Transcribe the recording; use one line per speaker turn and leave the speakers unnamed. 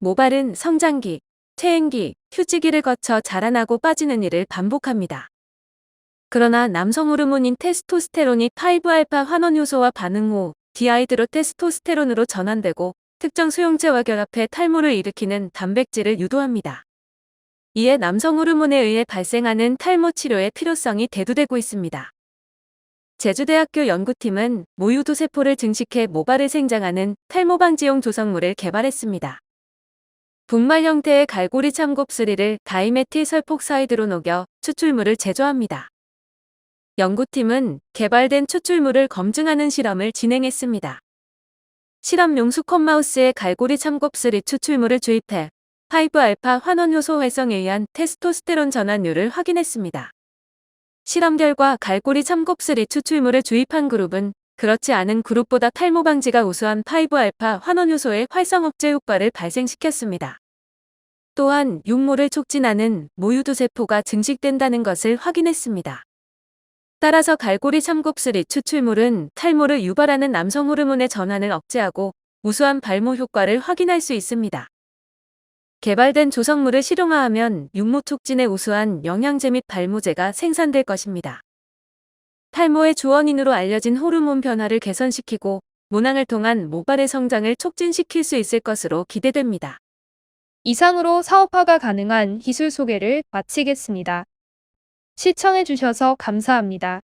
모발은 성장기, 퇴행기, 휴지기를 거쳐 자라나고 빠지는 일을 반복합니다. 그러나 남성 호르몬인 테스토스테론이 5알파 환원 효소와 반응 후 디아이드로 테스토스테론으로 전환되고 특정 수용체와 결합해 탈모를 일으키는 단백질을 유도합니다. 이에 남성 호르몬에 의해 발생하는 탈모 치료의 필요성이 대두되고 있습니다. 제주대학교 연구팀은 모유도 세포를 증식해 모발을 생장하는 탈모 방지용 조성물을 개발했습니다. 분말 형태의 갈고리 참곱슬이를 다이메틸 설폭 사이드로 녹여 추출물을 제조합니다. 연구팀은 개발된 추출물을 검증하는 실험을 진행했습니다. 실험용 수컷 마우스에 갈고리 참곱슬이 추출물을 주입해 5알파 환원효소 활성에 의한 테스토스테론 전환율을 확인했습니다. 실험 결과 갈고리 참곱슬이 추출물을 주입한 그룹은 그렇지 않은 그룹보다 탈모 방지가 우수한 5알파 환원효소의 활성 억제 효과를 발생시켰습니다. 또한 육모를 촉진하는 모유두 세포가 증식된다는 것을 확인했습니다. 따라서 갈고리 참곱슬이 추출물은 탈모를 유발하는 남성 호르몬의 전환을 억제하고 우수한 발모 효과를 확인할 수 있습니다. 개발된 조성물을 실용화하면 육모 촉진에 우수한 영양제 및 발모제가 생산될 것입니다. 탈모의 주원인으로 알려진 호르몬 변화를 개선시키고 모낭을 통한 모발의 성장을 촉진시킬 수 있을 것으로 기대됩니다.
이상으로 사업화가 가능한 기술 소개를 마치겠습니다. 시청해주셔서 감사합니다.